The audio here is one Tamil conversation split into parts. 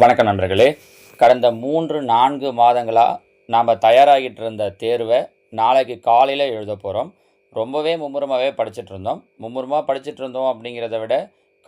வணக்கம் நண்பர்களே. கடந்த மூன்று நான்கு மாதங்களாக நாம் தயாராகிட்டு இருந்த தேர்வை நாளைக்கு காலையில் எழுத போகிறோம் ரொம்பவே மும்முரமாகவே படிச்சுட்டு இருந்தோம் மும்முரமாக படிச்சுட்டு இருந்தோம் அப்படிங்கிறத விட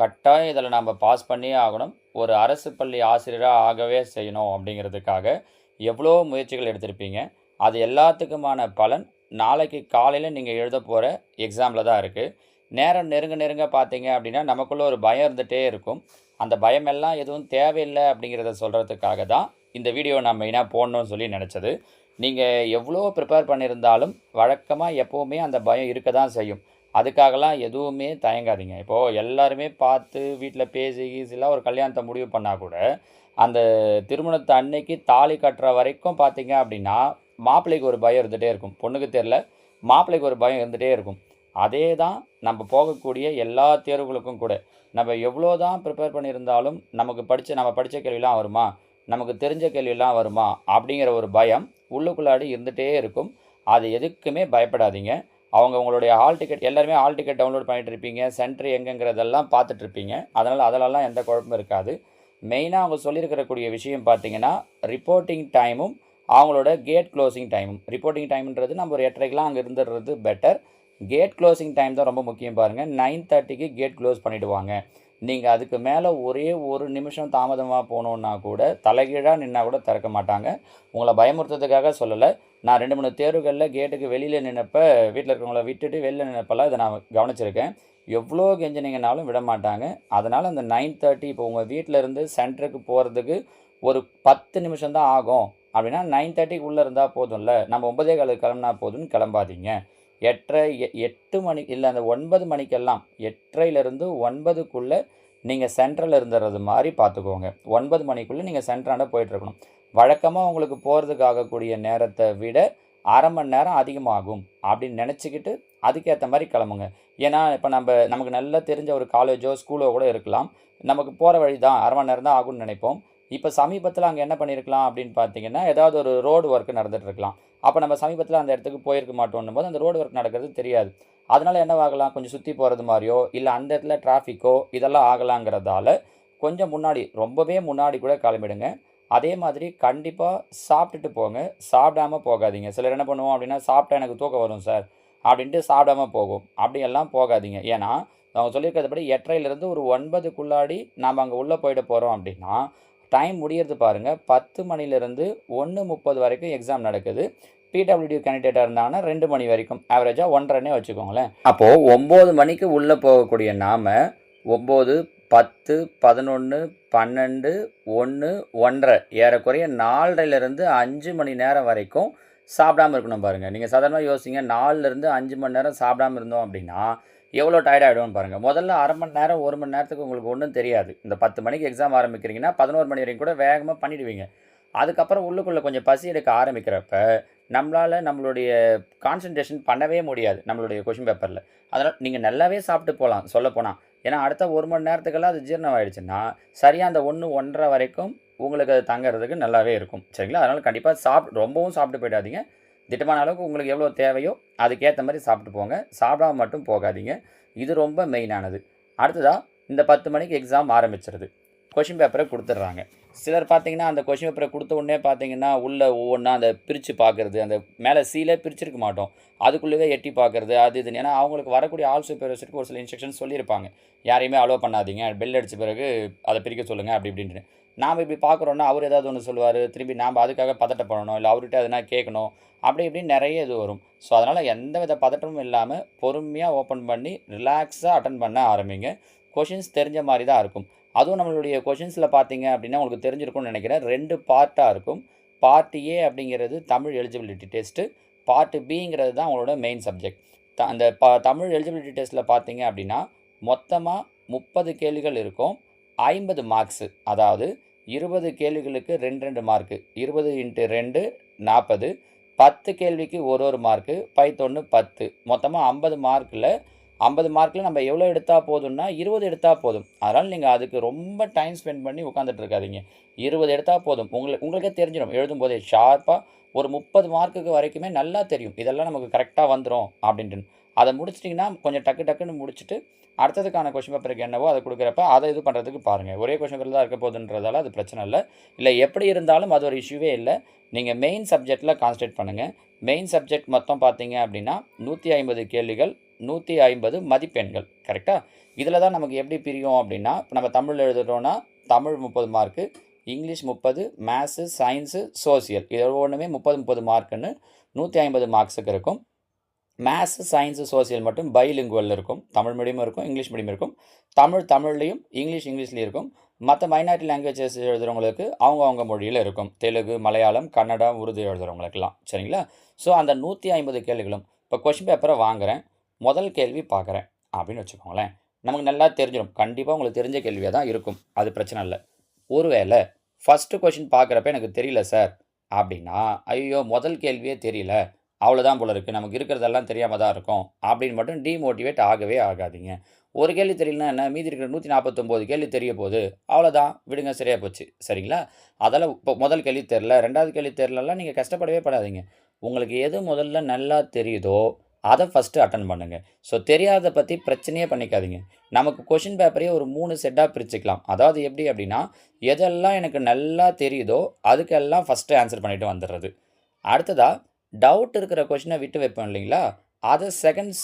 கட்டாயம் இதில் நாம் பாஸ் பண்ணியே ஆகணும். ஒரு அரசு பள்ளி ஆசிரியராக ஆகவே செய்யணும் அப்படிங்கிறதுக்காக எவ்வளோ முயற்சிகள் எடுத்திருப்பீங்க. அது எல்லாத்துக்குமான பலன் நாளைக்கு காலையில் நீங்கள் எழுத போகிற எக்ஸாமில் தான் இருக்குது நேரம் நெருங்க நெருங்க பார்த்தீங்க அப்படின்னா நமக்குள்ளே ஒரு பயம் இருந்துகிட்டே இருக்கும். அந்த பயமெல்லாம் எதுவும் தேவையில்லை அப்படிங்கிறத சொல்கிறதுக்காக தான் இந்த வீடியோ நான் மெயினாக போடணும்னு சொல்லி நினச்சது. நீங்கள் எவ்வளோ ப்ரிப்பேர் பண்ணியிருந்தாலும் வழக்கமாக எப்போவுமே அந்த பயம் இருக்க தான் செய்யும். அதுக்காகலாம் எதுவுமே தயங்காதீங்க. இப்போது எல்லாருமே பார்த்து வீட்டில் பேசி கீசிலாம் ஒரு கல்யாணத்தை முடிவு பண்ணால் கூட அந்த திருமணத்தை அன்னைக்கு தாலி கட்டுற வரைக்கும் பார்த்தீங்க அப்படின்னா மாப்பிள்ளைக்கு ஒரு பயம் இருந்துகிட்டே இருக்கும். பொண்ணுக்கு தெரில மாப்பிள்ளைக்கு ஒரு பயம் இருந்துகிட்டே இருக்கும். அதே தான் நம்ம போகக்கூடிய எல்லா தேர்வுகளுக்கும் கூட. நம்ம எவ்வளோ தான் ப்ரிப்பேர் பண்ணியிருந்தாலும் நமக்கு படித்த நம்ம படித்த கேள்விலாம் வருமா? நமக்கு தெரிஞ்ச கேள்விலாம் வருமா? அப்படிங்கிற ஒரு பயம் உள்ளுக்குள்ளாடி இருந்துகிட்டே இருக்கும். அது எதுக்குமே பயப்படாதீங்க. அவங்க உங்களுடைய ஹால் டிக்கெட் எல்லாருமே ஹால் டிக்கெட் டவுன்லோட் பண்ணிட்டு இருப்பீங்க. சென்டர் எங்கங்கிறதெல்லாம் பார்த்துட்ருப்பீங்க அதனால் அதிலலாம் எந்த குழப்பமும் இருக்காது. மெயினாக அவங்க சொல்லியிருக்கிறக்கூடிய விஷயம் பார்த்தீங்கன்னா ரிப்போர்ட்டிங் டைமும் அவங்களோட கேட் க்ளோசிங் டைமும் ரிப்போர்ட்டிங் டைம்ன்றது நம்ம ஒரு எட்டரைக்கெலாம் அங்கே இருந்துடுறது பெட்டர் கேட் க்ளோசிங் டைம் தான் ரொம்ப முக்கியம் பாருங்கள் நைன் தேர்ட்டிக்கு கேட் க்ளோஸ் பண்ணிவிடுவாங்க நீங்கள் அதுக்கு மேலே ஒரே ஒரு நிமிஷம் தாமதமாக போகணுன்னா கூட தலைகீழாக நின்னா கூட திறக்க மாட்டாங்க. உங்களை பயமுறுத்துறதுக்காக சொல்லலை. நான் ரெண்டு மூணு தேர்வுகளில் கேட்டுக்கு வெளியில் நினைப்ப வீட்டில் இருக்கிறவங்கள விட்டுட்டு வெளியில் நினைப்பெல்லாம் இதை நான் கவனிச்சிருக்கேன். எவ்வளோ கெஞ்சினீங்கனாலும் விட மாட்டாங்க. அதனால் அந்த நைன் தேர்ட்டி இப்போ உங்கள் வீட்டில் இருந்து சென்டருக்கு போகிறதுக்கு ஒரு பத்து நிமிஷம் தான் ஆகும். அப்படின்னா நைன் தேர்ட்டிக்கு உள்ளே இருந்தால் போதும்ல. நம்ம ஒன்பதே காலுக்கு கிளம்புனா போதும்னு கிளம்பாதீங்க. எட்டரை எ- எட்டு மணி இல்லை அந்த ஒன்பது மணிக்கெல்லாம் எட்டரையிலேருந்து ஒன்பதுக்குள்ளே நீங்கள் சென்ட்ரல் இருந்துறது மாதிரி பார்த்துக்கோங்க. ஒன்பது மணிக்குள்ளே நீங்கள் சென்ட்ராண்ட போயிட்டுருக்கணும். வழக்கமாக உங்களுக்கு போகிறதுக்கு ஆகக்கூடிய நேரத்தை விட அரை மணி நேரம் அதிகமாகும் அப்படின்னு நினச்சிக்கிட்டு அதுக்கேற்ற மாதிரி கிளம்புங்க. ஏன்னா இப்போ நம்ம நமக்கு நல்லா தெரிஞ்ச ஒரு காலேஜோ ஸ்கூலோ கூட இருக்கலாம். நமக்கு போகிற வழி தான். அரை மணி நேரம் தான் ஆகும்னு நினைப்போம். இப்போ சமீபத்தில் அங்கே என்ன பண்ணியிருக்கலாம் அப்படின்னு பார்த்தீங்கன்னா ஏதாவது ஒரு ரோடு ஒர்க் நடந்துகிட்ருக்கலாம் அப்போ நம்ம சமீபத்தில் அந்த இடத்துக்கு போயிருக்க மாட்டோம்னும் போது அந்த ரோடு ஒர்க் நடக்கிறது தெரியாது. அதனால் என்னவாகலாம் கொஞ்சம் சுற்றி போகிறது மாதிரியோ இல்லை அந்த இடத்துல டிராஃபிக்கோ இதெல்லாம் ஆகலாங்கிறதால கொஞ்சம் முன்னாடி ரொம்பவே முன்னாடி கூட கிளம்பிடுங்க. அதே மாதிரி கண்டிப்பாக சாப்பிட்டுட்டு போங்க. சாப்பிடாம போகாதீங்க. சிலர் என்ன பண்ணுவோம் அப்படின்னா சாப்பிட்டா எனக்கு தூக்கம் வரும் சார் அப்படின்ட்டு சாப்பிடாம போகும். அப்படியெல்லாம் போகாதீங்க. ஏன்னா அவங்க சொல்லியிருக்கிறதுபடி எட்டரையிலேருந்து ஒரு ஒன்பதுக்குள்ளாடி நாம் அங்கே உள்ளே போயிட போகிறோம் அப்படின்னா டைம் முடியறது பாருங்கள் பத்து மணிலேருந்து ஒன்று முப்பது வரைக்கும் எக்ஸாம் நடக்குது. பிடபிள்யூடி கேண்டிடேட்டாக இருந்தாங்கன்னா ரெண்டு மணி வரைக்கும். ஆவரேஜாக ஒன்றரைனே வச்சுக்கோங்களேன். அப்போது ஒம்பது மணிக்கு உள்ளே போகக்கூடிய நாம் ஒம்பது பத்து பதினொன்று பன்னெண்டு ஒன்று ஒன்றரை ஏறக்குறைய நாலரைலேருந்து அஞ்சு மணி நேரம் வரைக்கும் சாப்பிடாம இருக்கணும் பாருங்கள் நீங்கள் சாதாரணமாக யோசிங்க நாலுலேருந்து அஞ்சு மணி நேரம் சாப்பிடாம இருந்தோம் அப்படின்னா எவ்வளோ டயர்ட் ஆகிடும்னு பாருங்கள் முதல்ல அரை மணி நேரம் ஒரு மணி நேரத்துக்கு உங்களுக்கு ஒன்றும் தெரியாது. இந்த பத்து மணிக்கு எக்ஸாம் ஆரம்பிக்கிறீங்கன்னா பதினோரு மணி வரைக்கும் கூட வேகமாக பண்ணிடுவீங்க. அதுக்கப்புறம் உள்ளுக்குள்ளே கொஞ்சம் பசி எடுக்க ஆரம்பிக்கிறப்ப நம்மளால் நம்மளுடைய கான்சன்ட்ரேஷன் பண்ணவே முடியாது நம்மளுடைய கொஷின் பேப்பரில் அதனால் நீங்கள் நல்லாவே சாப்பிட்டு போகலாம் சொல்லப்போனால் ஏன்னா அடுத்த ஒரு மணி நேரத்துக்கெல்லாம் அது ஜீரணம் ஆகிடுச்சுன்னா சரியாக அந்த ஒன்று ஒன்றரை வரைக்கும் உங்களுக்கு அது தங்குறதுக்கு நல்லாவே இருக்கும். சரிங்களா? அதனால் கண்டிப்பாக சாப் ரொம்பவும் சாப்பிட்டு போயிடாதீங்க. திட்டமான அளவுக்கு உங்களுக்கு எவ்வளோ தேவையோ அதுக்கேற்ற மாதிரி சாப்பிட்டு போங்க. சாப்பிடாம மட்டும் போகாதீங்க. இது ரொம்ப மெயினானது அடுத்ததாக இந்த பத்து மணிக்கு எக்ஸாம் ஆரம்பிச்சிருது. கொஷின் பேப்பரை கொடுத்துட்றாங்க. சிலர் பார்த்தீங்கன்னா அந்த கொஷின் பேப்பரை கொடுத்த உடனே பார்த்தீங்கன்னா உள்ளே ஒவ்வொன்றா அந்த பிரித்து பார்க்குறது அந்த மேலே சீலே பிரிச்சிருக்க மாட்டோம். அதுக்குள்ளேயே எட்டி பார்க்குறது அது இதுன்னு. ஏன்னா அவங்களுக்கு வரக்கூடிய ஆல் சூப்பர்வைசருக்கு ஒரு சில இன்ஸ்ட்ரக்ஷன் சொல்லியிருப்பாங்க. யாரையுமே அலோவ் பண்ணாதீங்க. பெல் அடித்த பிறகு அதை பிரிக்க சொல்லுங்கள் அப்படி இப்படின்ட்டு. நாம் இப்படி பார்க்குறோன்னா அவர் ஏதாவது ஒன்று சொல்லுவார் திரும்பி நாம் அதுக்காக பதட்டப்படணும் இல்லை அவர்கிட்ட எதுனா கேட்கணும் அப்படி இப்படின்னு நிறைய இது வரும். ஸோ அதனால் எந்த வித பதட்டமும் இல்லாமல் பொறுமையாக ஓப்பன் பண்ணி ரிலாக்ஸாக அட்டன் பண்ண ஆரம்பிங்க. கொஷின்ஸ் தெரிஞ்ச மாதிரி தான் இருக்கும். அதுவும் நம்மளுடைய கொஷின்ஸில் பார்த்தீங்க அப்படின்னா உங்களுக்கு தெரிஞ்சிருக்கும்னு நினைக்கிறேன். ரெண்டு பார்ட்டாக இருக்கும். பார்ட் ஏ அப்படிங்கிறது தமிழ் எலிஜிபிலிட்டி டெஸ்ட்டு பார்ட் பிங்கிறது தான் உங்களோட மெயின் சப்ஜெக்ட் த அந்த ப தமிழ் எலிஜிபிலிட்டி டெஸ்ட்டில் பார்த்தீங்க அப்படின்னா மொத்தமாக முப்பது கேள்விகள் இருக்கும். ஐம்பது மார்க்ஸு அதாவது இருபது கேள்விகளுக்கு ரெண்டு ரெண்டு மார்க்கு இருபது இன்ட்டு ரெண்டு நாற்பது பத்து கேள்விக்கு ஒரு ஒரு மார்க்கு பைத்தொன்று பத்து. மொத்தமாக ஐம்பது மார்க்கில் ஐம்பது மார்க்கில் நம்ம எவ்வளோ எடுத்தால் போதும்னா இருபது எடுத்தால் போதும். அதனால் நீங்கள் அதுக்கு ரொம்ப டைம் ஸ்பெண்ட் பண்ணி உட்காந்துட்ருக்காதீங்க இருபது எடுத்தால் போதும். உங்களுக்கு உங்களுக்கே தெரிஞ்சிடும். எழுதும் போதே ஷார்ப்பாக ஒரு முப்பது மார்க்குக்கு வரைக்குமே நல்லா தெரியும். இதெல்லாம் நமக்கு கரெக்டாக வந்துடும் அப்படின்ட்டு. அதை முடிச்சிட்டிங்கன்னா கொஞ்சம் டக்கு டக்குன்னு முடிச்சுட்டு அடுத்ததுக்கான கொஷின் பேப்பருக்கு என்னவோ அதை கொடுக்குறப்ப அதை இது பண்ணுறதுக்கு பாருங்கள் ஒரே கொஷின் பேப்பர் தான் இருக்க போகுதுன்றதால அது பிரச்சனை இல்லை. இல்லை எப்படி இருந்தாலும் அது ஒரு இஷ்யூவே இல்லை. நீங்கள் மெயின் சப்ஜெக்டில் கான்சன்ட்ரேட் பண்ணுங்கள் மெயின் சப்ஜெக்ட் மொத்தம் பார்த்தீங்க அப்படின்னா நூற்றி ஐம்பது கேள்விகள் நூற்றி ஐம்பது மதிப்பெண்கள். கரெக்டாக இதில் தான் நமக்கு எப்படி பிரியும் அப்படின்னா இப்போ நம்ம தமிழ் எழுதுகிறோன்னா தமிழ் முப்பது மார்க்கு இங்கிலீஷ் முப்பது மேத்ஸு சயின்ஸு சோசியல் இது ஒன்றுமே முப்பது முப்பது மார்க்குன்னு நூற்றி ஐம்பது மார்க்ஸுக்கு இருக்கும். மேத்ஸு சயின்ஸு சோசியல் மட்டும் பைலிங்குவல் இருக்கும். தமிழ் மீடியமும் இருக்கும் இங்கிலீஷ் மீடியம் இருக்கும். தமிழ் தமிழ்லையும் இங்கிலீஷ் இங்கிலீஷ்லேயும் இருக்கும். மற்ற மைனாரிட்டி லாங்குவேஜஸ் எழுதுகிறவங்களுக்கு அவங்கவுங்க மொழியில் இருக்கும். தெலுங்கு மலையாளம் கன்னடம் உருது எழுதுகிறவங்களுக்கெல்லாம் சரிங்களா? ஸோ அந்த நூற்றி ஐம்பது கேள்விகளும் இப்போ கொஷின் பேப்பரை வாங்குகிறேன் முதல் கேள்வி பார்க்குறேன் அப்படின்னு வச்சுக்கோங்களேன். நமக்கு நல்லா தெரிஞ்சிடும் கண்டிப்பாக உங்களுக்கு தெரிஞ்ச கேள்வியாக தான் இருக்கும். அது பிரச்சனை இல்லை. ஒருவேளை ஃபஸ்ட்டு கொஷின் பார்க்குறப்ப எனக்கு தெரியல சார் அப்படின்னா ஐயோ முதல் கேள்வியே தெரியல. அவ்வளோதான் போல இருக்குது நமக்கு இருக்கிறதெல்லாம் தெரியாமல் தான் இருக்கும். அப்படின்னு மட்டும் டீமோட்டிவேட் ஆகவே ஆகாதீங்க. ஒரு கேள்வி தெரியலனா என்ன? மீதி இருக்கிற நூற்றி நாற்பத்தொம்போது கேள்வி தெரிய போகுது. அவ்வளோதான் விடுங்க சரியாக போச்சு. சரிங்களா? அதெல்லாம் இப்போ முதல் கேள்வி தெரில ரெண்டாவது கேள்வி தெரிலலாம் நீங்கள் கஷ்டப்படவே படாதீங்க. உங்களுக்கு எது முதல்ல நல்லா தெரியுதோ அதை ஃபஸ்ட்டு அட்டன் பண்ணுங்கள் ஸோ தெரியாத பற்றி பிரச்சனையே பண்ணிக்காதீங்க. நமக்கு கொஷின் பேப்பரையே ஒரு மூணு செட்டாக பிரிச்சுக்கலாம். அதாவது எப்படி அப்படின்னா எதெல்லாம் எனக்கு நல்லா தெரியுதோ அதுக்கெல்லாம் ஃபஸ்ட்டு ஆன்சர் பண்ணிவிட்டு வந்துடுறது. அடுத்ததாக டவுட் இருக்கிற கொஷினை விட்டு வைப்போம் இல்லைங்களா? அதை செகண்ட்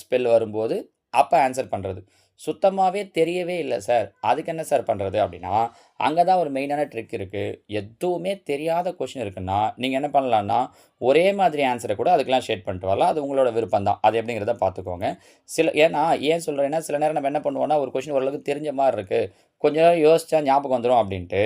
ஸ்பெல் வரும்போது அப்போ ஆன்சர் பண்ணுறது சுத்தமாகவே தெரியவே இல்லை சார் அதுக்கு என்ன சார் பண்ணுறது அப்படின்னா அங்கே தான் ஒரு மெயினான ட்ரிக் இருக்குது எதுவுமே தெரியாத கொஷின் இருக்குன்னா நீங்கள் என்ன பண்ணலான்னா ஒரே மாதிரி ஆன்சரை கூட அதுக்கெல்லாம் ஷேட் பண்ணிட்டு வரலாம். அது உங்களோட விருப்பம் தான் அது எப்படிங்கிறத பார்த்துக்கோங்க. சில ஏன்னா ஏன் சொல்கிறேன்னா சில நேரம் நம்ம என்ன பண்ணுவோம்னா ஒரு கொஷின் ஓரளவுக்கு தெரிஞ்ச மாதிரி இருக்குது கொஞ்ச நேரம் யோசிச்சா ஞாபகம் வந்துடும் அப்படின்ட்டு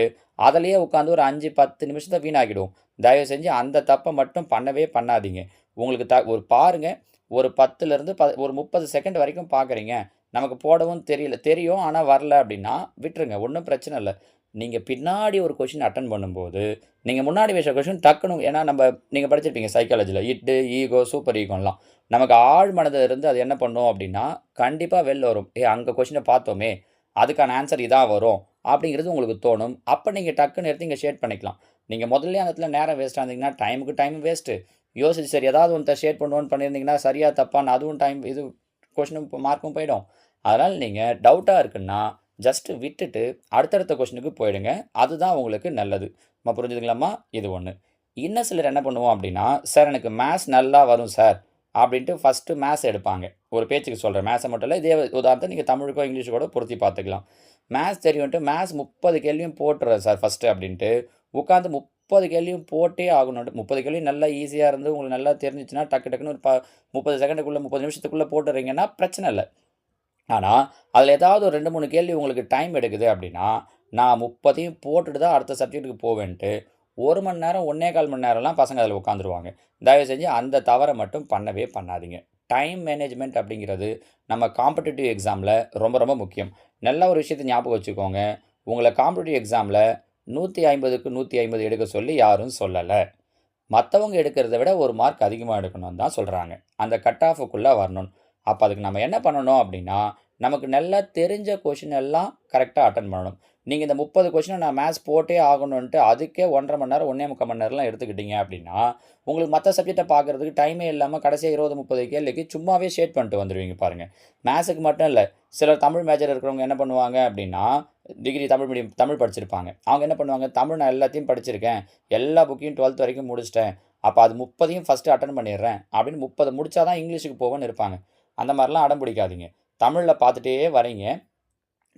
அதிலேயே உட்காந்து ஒரு அஞ்சு பத்து நிமிஷத்தை வீணாகிடுவோம் தயவு செஞ்சு அந்த தப்பை மட்டும் பண்ணவே பண்ணாதீங்க. உங்களுக்கு த ஒரு பாருங்கள் ஒரு பத்துலேருந்து ப ஒரு முப்பது செகண்ட் வரைக்கும் பார்க்குறீங்க நமக்கு போடவும் தெரியல தெரியும் ஆனால் வரல அப்படின்னா விட்டுருங்க ஒன்றும் பிரச்சனை இல்லை. நீங்கள் பின்னாடி ஒரு கொஷின் அட்டன் பண்ணும்போது நீங்கள் முன்னாடி வச்ச கொஷின் டக்குனு ஏன்னா நம்ம நீங்கள் படிச்சிருப்பீங்க சைக்காலஜியில் இட்டு ஈகோ சூப்பர் ஈகோலாம் நமக்கு ஆழ் மனதில் இருந்து அது என்ன பண்ணும் அப்படின்னா கண்டிப்பாக வெளில வரும். ஏ அங்கே கொஷினை பார்த்தோமே அதுக்கான ஆன்சர் இதாக வரும். அப்படிங்கிறது உங்களுக்கு தோணும். அப்போ நீங்கள் டக்குன்னு எடுத்து இங்கே ஷேர் பண்ணிக்கலாம். நீங்கள் முதல்ல அந்த இடத்துல நேரம் வேஸ்ட்டாக இருந்தீங்கன்னா டைமுக்கு டைம் வேஸ்ட்டு யோசிச்சு சரி ஏதாவது ஒன்று ஷேர் பண்ணுவோன்னு பண்ணியிருந்தீங்கன்னா சரியாக தப்பான்னு அதுவும் டைம் இது கொஷினும் மார்க்கும் போயிடும். அதனால் நீங்கள் டவுட்டாக இருக்குன்னா ஜஸ்ட்டு விட்டுட்டு அடுத்தடுத்த கொஷினுக்கு போயிடுங்க. அதுதான் உங்களுக்கு நல்லது. நம்ம புரிஞ்சுதுங்களாம்மா? இது ஒன்று இன்னும் சிலர் என்ன பண்ணுவோம் அப்படின்னா சார் எனக்கு மேத்ஸ் நல்லா வரும் சார் அப்படின்ட்டு ஃபஸ்ட்டு மேத்ஸ் எடுப்பாங்க. ஒரு பேச்சுக்கு சொல்கிறேன் மேத்ஸை மட்டும் இல்லை இதே உதாரணத்தை நீங்கள் தமிழுக்கோ இங்கிலீஷுக்கோ கூட பொருத்தி பார்த்துக்கலாம். மேத்ஸ் தெரியும்ட்டு மேத்ஸ் முப்பது கேள்வியும் போட்டுறேன் சார் ஃபஸ்ட்டு அப்படின்ட்டு. உட்காந்து முப்பது கேள்வியும் போட்டே ஆகணும் முப்பது கேள்வி நல்லா ஈஸியாக இருந்து உங்களுக்கு நல்லா தெரிஞ்சிச்சுன்னா டக்கு டக்குன்னு ஒரு ப முப்பது செகண்டுக்குள்ளே முப்பது நிமிஷத்துக்குள்ளே போட்டுறீங்கன்னா பிரச்சனை இல்லை. ஆனால் அதில் ஏதாவது ஒரு ரெண்டு மூணு கேள்வி உங்களுக்கு டைம் எடுக்குது அப்படின்னா நான் முப்பதையும் போட்டுட்டு தான் அடுத்த சப்ஜெக்ட்டுக்கு போவேன்ட்டு. ஒரு மணி நேரம் ஒன்றே கால் மணி நேரம்லாம் பசங்க அதில் உட்காந்துருவாங்க தயவு செஞ்சு அந்த தவறை மட்டும் பண்ணவே பண்ணாதீங்க. டைம் மேனேஜ்மெண்ட் அப்படிங்கிறது நம்ம காம்படிட்டிவ் எக்ஸாமில் ரொம்ப ரொம்ப முக்கியம். நல்ல ஒரு விஷயத்தை ஞாபகம் வச்சுக்கோங்க. உங்களை காம்படிட்டிவ் எக்ஸாமில் நூற்றி ஐம்பதுக்கு நூற்றி ஐம்பது எடுக்க சொல்லி யாரும் சொல்லலை. மற்றவங்க எடுக்கிறத விட ஒரு மார்க் அதிகமாக எடுக்கணும்னு தான் சொல்கிறாங்க அந்த கட் ஆஃபுக்குள்ளே வரணும். அப்போ அதுக்கு நம்ம என்ன பண்ணணும் அப்படின்னா நமக்கு நல்லா தெரிஞ்ச கொஷின் எல்லாம் கரெக்டாக அட்டன் பண்ணணும். நீங்கள் இந்த முப்பது கொஷினை நான் மேத்ஸ் போட்டே ஆகணுன்ட்டு அதுக்கே ஒன்றரை மணி நேரம் ஒன்றே முக்கால் மணி நேரம்லாம் எடுத்துக்கிட்டீங்க அப்படின்னா உங்களுக்கு மற்ற சப்ஜெக்டை பார்க்குறதுக்கு டைமே இல்லாமல் கடைசியாக இருபது முப்பது கேள்விக்கு சும்மாவே ஷேட் பண்ணிட்டு வந்துடுவீங்க பாருங்கள் மேத்ஸுக்கு மட்டும் இல்லை சிலர் தமிழ் மேஜர் இருக்கிறவங்க என்ன பண்ணுவாங்க அப்படின்னா டிகிரி தமிழ் மீடியம் தமிழ் படிச்சிருப்பாங்க. அவங்க என்ன பண்ணுவாங்க தமிழ் நான் எல்லாத்தையும் படிச்சிருக்கேன். எல்லா புக்கையும் டுவெல்த் வரைக்கும் முடிச்சிட்டேன். அப்போ அது முப்பதையும் ஃபஸ்ட்டு அட்டன் பண்ணிடுறேன் அப்படின்னு முப்பது முடிச்சா தான் இங்கிலீஷுக்கு போவேன்னு இருப்பாங்க. அந்த மாதிரிலாம் அடம் பிடிக்காதீங்க. தமிழில் பார்த்துட்டே வரீங்க.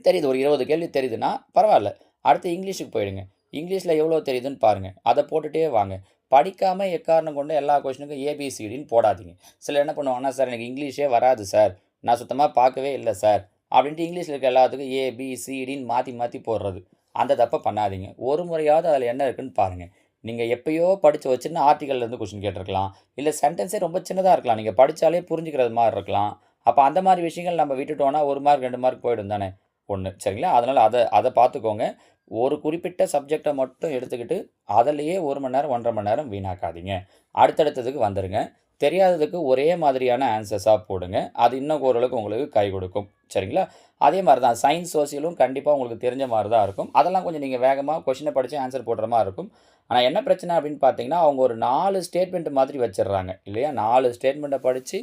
தெரியுது ஒரு இருபது கேள்வி தெரியுதுன்னா பரவாயில்ல. அடுத்து இங்கிலீஷுக்கு போயிடுங்க. இங்கிலீஷில் எவ்வளோ தெரியுதுன்னு பாருங்கள் அதை போட்டுகிட்டே வாங்க. படிக்காமல் எக்காரணம் கொண்டு எல்லா கொஷனுக்கும் ஏபிசிடின்னு போடாதீங்க. சில என்ன பண்ணுவாங்கன்னா சார் எனக்கு இங்கிலீஷே வராது சார். நான் சுத்தமாக பார்க்கவே இல்லை சார். அப்படின்ட்டு இங்கிலீஷில் இருக்க எல்லாத்துக்கும் ஏபிசிடின்னு மாற்றி மாற்றி போடுறது. அந்த தப்பை பண்ணாதீங்க. ஒரு முறையாவது அதில் என்ன இருக்குன்னு பாருங்கள் நீங்கள் எப்பயோ படித்து வச்சுன்னு ஆர்டிக்கல்லேருந்து கொஷின் கேட்டிருக்கலாம். இல்லை சென்டென்ஸே ரொம்ப சின்னதாக இருக்கலாம். நீங்கள் படித்தாலே புரிஞ்சுக்கிறது மாதிரி இருக்கலாம். அப்போ அந்த மாதிரி விஷயங்கள் நம்ம விட்டுட்டோன்னா ஒரு மார்க் ரெண்டு மார்க் போயிடும் தானே. ஒன்று சரிங்களா? அதனால் அதை அதை பார்த்துக்கோங்க ஒரு குறிப்பிட்ட சப்ஜெக்டை மட்டும் எடுத்துக்கிட்டு அதிலேயே ஒரு மணி நேரம் ஒன்றரை மணி நேரம் வீணாக்காதீங்க. அடுத்தடுத்ததுக்கு வந்துடுங்க தெரியாததுக்கு ஒரே மாதிரியான ஆன்சர்ஸாக போடுங்க. அது இன்னும் ஓரளவுக்கு உங்களுக்கு கை கொடுக்கும். சரிங்களா? அதே மாதிரி தான் சயின்ஸ் சோசியலும் கண்டிப்பாக உங்களுக்கு தெரிஞ்ச மாதிரி தான் இருக்கும். அதெல்லாம் கொஞ்சம் நீங்கள் வேகமாக கொஷினை படித்து ஆன்சர் போடுற மாதிரி இருக்கும். ஆனால் என்ன பிரச்சனை அப்படின்னு பார்த்தீங்கன்னா அவங்க ஒரு நாலு ஸ்டேட்மெண்ட் மாதிரி வச்சிடுறாங்க. இல்லையா? நாலு ஸ்டேட்மெண்ட்டை படித்து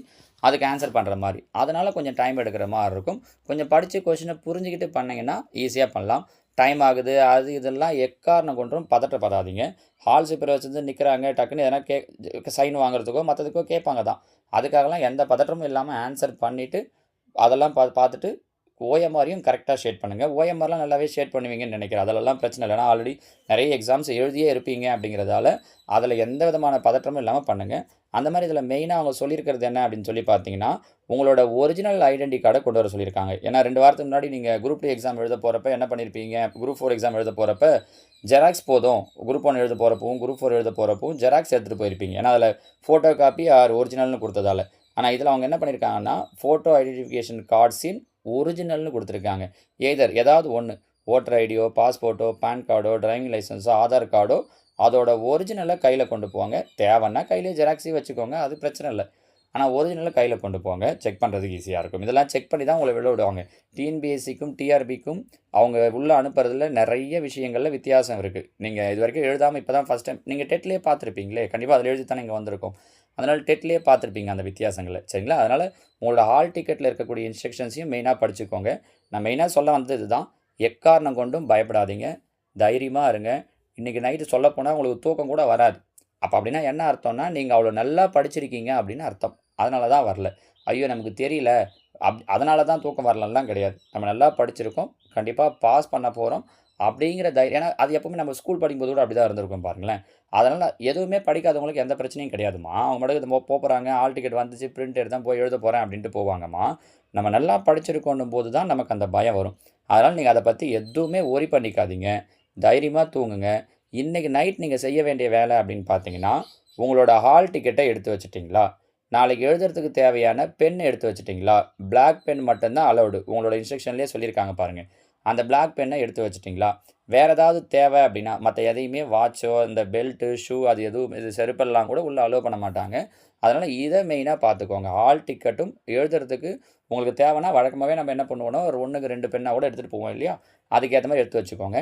அதுக்கு ஆன்சர் பண்ணுற மாதிரி. அதனால் கொஞ்சம் டைம் எடுக்கிற மாதிரி இருக்கும். கொஞ்சம் படித்து கொஷினை புரிஞ்சுக்கிட்டு பண்ணிங்கன்னா ஈஸியாக பண்ணலாம். டைம் ஆகுது அது இதெல்லாம் எக்காரணம் கொண்டும் பதட்டப்படாதீங்க. ஹால் சூப்பர் வச்சுருந்து நிற்கிறாங்க டக்குன்னு எதனா கே சைன் வாங்குறதுக்கோ மற்றதுக்கோ கேட்பாங்க தான். அதுக்காகலாம் எந்த பதட்டமும் இல்லாமல் ஆன்சர் பண்ணிவிட்டு அதெல்லாம் பா பார்த்துட்டு ஓஎம்ஆரையும் கரெக்டாக ஷேட் பண்ணுங்கள் ஓஎம்ஆர்லாம் நல்லாவே ஷேட் பண்ணுவீங்கன்னு நினைக்கிறேன். அதிலெல்லாம் பிரச்சனை இல்லைனா ஆல்ரெடி நிறைய எக்ஸாம்ஸ் எழுதியே இருப்பீங்க அப்படிங்கிறதால அதில் எந்த விதமான பதற்றமும் இல்லாமல் பண்ணுங்கள் அந்த மாதிரி இதில் மெயினாக அவங்க சொல்லியிருக்கிறது என்ன அப்படின்னு சொல்லி பார்த்தீங்கன்னா உங்களோட ஒரிஜினல் ஐடென்டி கார்டை கொண்டு வர சொல்லியிருக்காங்க ஏன்னா ரெண்டு வாரத்துக்கு முன்னாடி நீங்கள் குரூப் டூ எக்ஸாம் எழுத போகிறப்ப என்ன பண்ணியிருப்பீங்க குரூப் ஃபோர் எக்ஸாம் எழுத போகிறப்ப ஜெராக்ஸ் போதும். குரூப் ஒன் எழுத போகிறப்பவும் குரூப் ஃபோர் எழுத போகிறப்பவும் ஜெராக்ஸ் எடுத்துகிட்டு போயிருப்பீங்க. ஏன்னா அதில் ஃபோட்டோ காப்பி ஆர் ஒரிஜினல்னு கொடுத்ததால. ஆனால் இதில் அவங்க என்ன பண்ணியிருக்காங்கன்னா ஃபோட்டோ ஐடென்டிஃபிகேஷன் கார்ட்ஸின் ஒரிஜினல்னு கொடுத்துருக்காங்க. எய்தர் ஏதாவது ஒன்று ஓட்டர் ஐடியோ பாஸ்போர்ட்டோ பேன் கார்டோ டிரைவிங் லைசன்ஸோ ஆதார் கார்டோ அதோட ஒரிஜினலை கையில் கொண்டு போங்க. தேவைன்னா கையிலே ஜெராக்ஸி வச்சுக்கோங்க அது பிரச்சனை இல்லை. ஆனால் ஒரிஜினலை கையில் கொண்டு போங்க. செக் பண்ணுறதுக்கு ஈஸியாக இருக்கும். இதெல்லாம் செக் பண்ணி தான் உங்களை வெளில விடுவாங்க. டிஎன்பிஎஸ்சிக்கும் டிஆர்பிக்கும் அவங்க உள்ளே அனுப்புறதுல நிறைய விஷயங்களில் வித்தியாசம் இருக்குது நீங்கள் இது வரைக்கும் எழுதாமல் இப்போ தான் ஃபஸ்ட் டைம் நீங்கள் டெட்லேயே பார்த்துருப்பீங்களே கண்டிப்பாக அதில் எழுதி தானே இங்கே வந்திருக்கும். அதனால் டெட்லேயே பார்த்துருப்பீங்க அந்த வித்தியாசங்களை. சரிங்களா? அதனால் உங்களோட ஹால் டிக்கெட்டில் இருக்கக்கூடிய இன்ஸ்ட்ரக்ஷன்ஸையும் மெயினாக படிச்சுக்கோங்க. நான் மெயினாக சொல்ல வந்தது இதுதான். எக்காரணம் கொண்டும் பயப்படாதீங்க. தைரியமாக இருங்க. இன்றைக்கி நைட்டு சொல்லப்போனால் உங்களுக்கு தூக்கம் கூட வராது. அப்போ அப்படின்னா என்ன அர்த்தம்னா நீங்கள் அவ்வளோ நல்லா படிச்சிருக்கீங்க அப்படின்னு அர்த்தம். அதனால தான் வரல. ஐயோ நமக்கு தெரியல. அப் அதனால தான் தூக்கம் வரலலாம் கிடையாது. நம்ம நல்லா படிச்சிருக்கோம். கண்டிப்பாக பாஸ் பண்ண போகிறோம் அப்படிங்கிற தைரியம் ஏன்னா அது எப்பவுமே நம்ம ஸ்கூல் படிக்கும்போது கூட அப்படி தான் இருந்திருக்கும் பாருங்களேன். அதனால் எதுவுமே படிக்காதவங்களுக்கு எந்த பிரச்சனையும் கிடையாதும்மா அவங்க மட்டும் போகிறாங்க ஆல் டிக்கெட் வந்துச்சு பிரிண்ட் எடுத்தான் போய் எழுத போகிறேன் அப்படின்ட்டு போவாங்கம்மா. நம்ம நல்லா படிச்சிருக்கோன்னும் போது தான் நமக்கு அந்த பயம் வரும். அதனால் நீங்கள் அதை பற்றி எதுவுமே ஒரி பண்ணிக்காதீங்க. தைரியமாக தூங்குங்க. இன்றைக்கி நைட் நீங்கள் செய்ய வேண்டிய வேலை அப்படின்னு பார்த்தீங்கன்னா உங்களோட ஹால் டிக்கெட்டை எடுத்து வச்சிட்டிங்களா? நாளைக்கு எழுதுறதுக்கு தேவையான பென் எடுத்து வச்சிட்டிங்களா? பிளாக் பென் மட்டும்தான் அலௌடு உங்களோட இன்ஸ்ட்ரக்ஷன்லேயே சொல்லியிருக்காங்க பாருங்கள் அந்த பிளாக் பென்னை எடுத்து வச்சிட்டிங்களா? வேறு ஏதாவது தேவை அப்படின்னா மற்ற எதையுமே வாட்சோ இந்த பெல்ட்டு ஷூ அது எதுவும் இது செருப்பெல்லாம் கூட உள்ளே அலோவ் பண்ண மாட்டாங்க. அதனால் இதை மெயினாக பார்த்துக்கோங்க. ஹால் டிக்கெட்டும் எழுதுறதுக்கு உங்களுக்கு தேவைன்னா வழக்கமாகவே நம்ம என்ன பண்ணுவோம்னா ஒரு ஒன்றுக்கு ரெண்டு பெண்ணாக கூட எடுத்துகிட்டு போவோம் இல்லையா? அதுக்கேற்ற மாதிரி எடுத்து வச்சுக்கோங்க.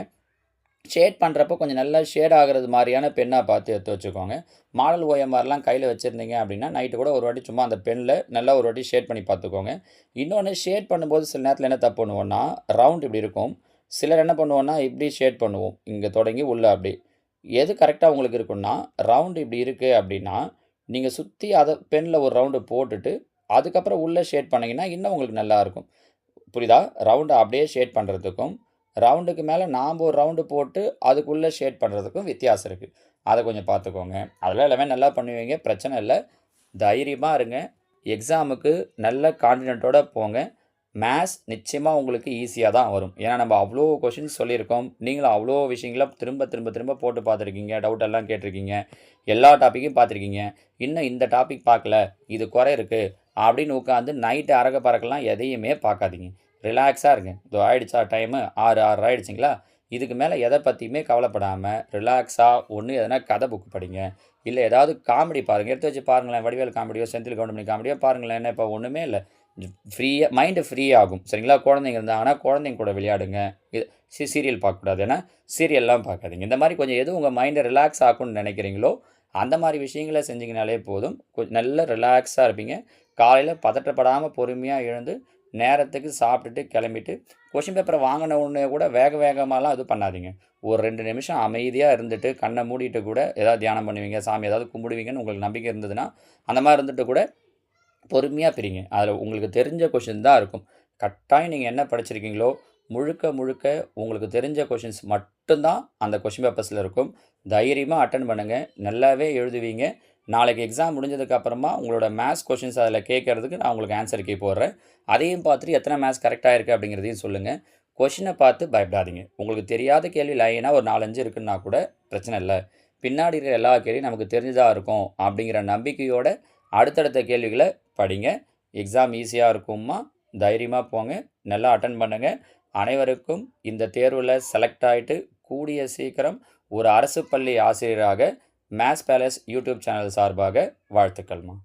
ஷேட் பண்ணுறப்போ கொஞ்சம் நல்லா ஷேட் ஆகிறது மாதிரியான பெண்ணாக பார்த்து எடுத்து வச்சுக்கோங்க. மாடல் ஓஎம்ஆர்லாம் கையில் வச்சுருந்தீங்க அப்படின்னா நைட்டு கூட ஒரு வாட்டி சும்மா அந்த பெண்ணில் நல்லா ஒரு வாட்டி ஷேட் பண்ணி பார்த்துக்கோங்க. இன்னொன்று ஷேட் பண்ணும்போது சில நேரத்தில் என்ன தப்பு பண்ணுவோன்னா ரவுண்ட் இப்படி இருக்கும். சிலர் என்ன பண்ணுவோன்னா இப்படி ஷேட் பண்ணுவோம். இங்கே தொடங்கி உள்ளே அப்படி. எது கரெக்டாக உங்களுக்கு இருக்குன்னா ரவுண்டு இப்படி இருக்குது அப்படின்னா நீங்கள் சுற்றி அதை பெண்ணில் ஒரு ரவுண்டு போட்டுட்டு அதுக்கப்புறம் உள்ளே ஷேட் பண்ணிங்கன்னா இன்னும் உங்களுக்கு நல்லாயிருக்கும் புரியுதா? ரவுண்டை அப்படியே ஷேட் பண்ணுறதுக்கும் ரவுண்டுக்கு மேலே நாம் ஒரு ரவுண்டு போட்டு அதுக்குள்ளே ஷேட் பண்ணுறதுக்கும் வித்தியாசம் இருக்குது அதை கொஞ்சம் பார்த்துக்கோங்க. அதெல்லாம் எல்லாமே நல்லா பண்ணுவீங்க. பிரச்சனை இல்லை. தைரியமாக இருங்க. எக்ஸாமுக்கு நல்ல கான்ஃபிடென்ட்டோடு போங்க. மேத்ஸ் நிச்சயமாக உங்களுக்கு ஈஸியாக தான் வரும். ஏன்னா நம்ம அவ்வளோ கொஷின்ஸ் சொல்லியிருக்கோம். நீங்களும் அவ்வளோ விஷயங்களை திரும்ப திரும்ப திரும்ப போட்டு பார்த்துருக்கீங்க. டவுட் எல்லாம் கேட்டிருக்கீங்க. எல்லா டாப்பிக்கும் பார்த்துருக்கீங்க. இன்னும் இந்த டாபிக் பார்க்கல. இது குறை இருக்குது அப்படின்னு உட்காந்து நைட்டு அரக பறக்கலாம் எதையுமே பார்க்காதீங்க. ரிலாக்ஸாக இருக்கேன். இதோ ஆயிடுச்சா டைமு ஆறு ஆறு ஆயிடுச்சிங்களா? இதுக்கு மேலே எதை பற்றியுமே கவலைப்படாமல் ரிலாக்ஸாக ஒன்று எதனா கதை புக் படிங்க. இல்லை ஏதாவது காமெடி பாருங்கள் எடுத்து வச்சு பாருங்களேன். வடிவேல் காமெடியோ செந்தில் கவுண்டமணி காமெடியோ பாருங்களேன். என்ன இப்போ ஒன்றுமே இல்லை. ஃப்ரீயாக மைண்டு ஃப்ரீ ஆகும். சரிங்களா? குழந்தைங்க இருந்தாங்கன்னா குழந்தைங்க கூட விளையாடுங்க. இது சீரியல் பார்க்கக்கூடாது. ஏன்னா சீரியல்லாம் பார்க்காதீங்க. இந்த மாதிரி கொஞ்சம் எது உங்கள் மைண்டை ரிலாக்ஸ் ஆகும்னு நினைக்கிறீங்களோ அந்த மாதிரி விஷயங்களை செஞ்சிங்கனாலே போதும். கொஞ்சம் நல்ல ரிலாக்ஸாக இருப்பீங்க. காலையில் பதட்டப்படாமல் பொறுமையாக எழுந்து நேரத்துக்கு சாப்பிட்டுட்டு கிளம்பிட்டு கொஷின் பேப்பரை வாங்கின உடனே கூட வேக வேகமாகலாம் இது பண்ணாதீங்க. ஒரு ரெண்டு நிமிஷம் அமைதியாக இருந்துட்டு கண்ணை மூடிட்டு கூட ஏதாவது தியானம் பண்ணுவீங்க சாமி ஏதாவது கும்பிடுவீங்கன்னு உங்களுக்கு நம்பிக்கை இருந்ததுன்னா அந்த மாதிரி இருந்துட்டு கூட பொறுமையாக பிரிங்க. அதில் உங்களுக்கு தெரிஞ்ச கொஷின் தான் இருக்கும். கட்டாயம் நீங்கள் என்ன படிச்சிருக்கீங்களோ முழுக்க முழுக்க உங்களுக்கு தெரிஞ்ச கொஷின்ஸ் மட்டும்தான் அந்த கொஷின் பேப்பர்ஸில் இருக்கும். தைரியமாக அட்டன் பண்ணுங்கள் நல்லாவே எழுதுவீங்க. நாளைக்கு எக்ஸாம் முடிஞ்சதுக்கப்புறமா உங்களோட மேத்ஸ் கொஷின்ஸ் அதில் கேட்குறதுக்கு நான் உங்களுக்கு ஆன்சர் கே போடுறேன். அதையும் பார்த்துட்டு எத்தனை மேத்ஸ் கரெக்டாக இருக்குது அப்படிங்கிறதையும் சொல்லுங்கள் கொஷினை பார்த்து பயப்படாதீங்க. உங்களுக்கு தெரியாத கேள்வி லைனாக ஒரு நாலஞ்சு இருக்குன்னா கூட பிரச்சனை இல்லை. பின்னாடி இருக்கிற எல்லா கேள்வியும் நமக்கு தெரிஞ்சதாக இருக்கும் அப்படிங்கிற நம்பிக்கையோட அடுத்தடுத்த கேள்விகளை படிங்க. எக்ஸாம் ஈஸியாக இருக்குமா தைரியமாக போங்க. நல்லா அட்டன் பண்ணுங்கள் அனைவருக்கும் இந்த தேர்வில் செலக்ட் ஆகிட்டு கூடிய சீக்கிரம் ஒரு அரசு பள்ளி ஆசிரியராக மேத்ஸ் பேலஸ் யூடியூப் சேனல் சார்பாக வாழ்த்துக்கள்மா.